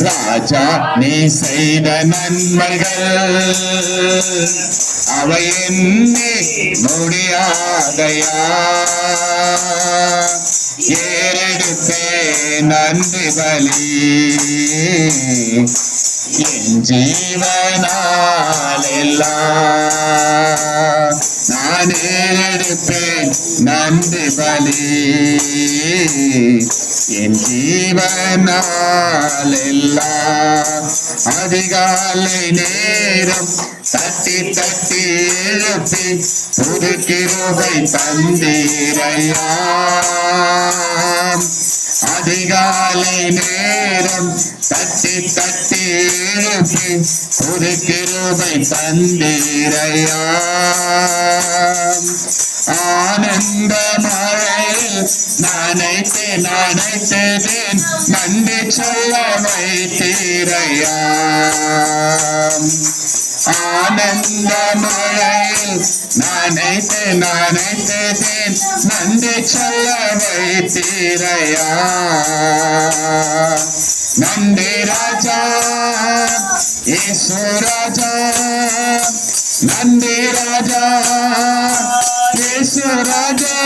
ராஜா நீ செய்த நன்மைகள். அவை என்னே முடியாதையா? ஏறெடுத்தே நன்றி பலி. என் ஜீவனால் எல்லாம் நான் ஏறெடுப்பேன். நன்றி பலி என் ஜீவனாலெல்லாம் அதிகாலை நேரம் தட்டி தட்டி எழுப்பி புது கிருபை தந்தீரையா அதிகாலை நேரம் தட்டி தட்டி எழுப்பி புது கிருபை தந்தீரையா ஆனந்த மழையில் நனைத்து நனைத்ததேன் நன்றி சொல்ல வைத்தீரையா ஆனந்த மழையில் நனைத்து நனைத்ததேன் நன்றி சொல்ல வைத்தீரையா நன்றி ராஜா இயேசு ராஜா நன்றி ராஜா இயேசு ராஜா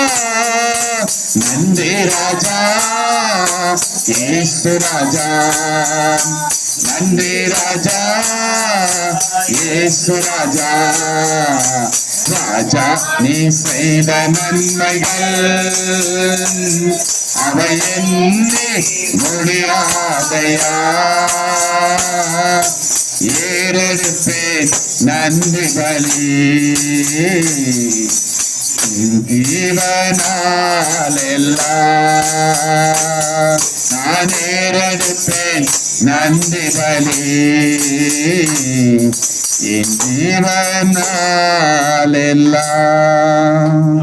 நன்றி ராஜா இயேசு ராஜா நன்றி ராஜா இயேசு ராஜா ராஜா நீ செய்த நன்மைகள் அவை முடியாதையா ஏறெடுப்பேன் நன்றி. பலி ஜீவனால் நான் ஏறெடுப்பேன் நன்றி பலி. என் ஜீவனாலெல்லாம்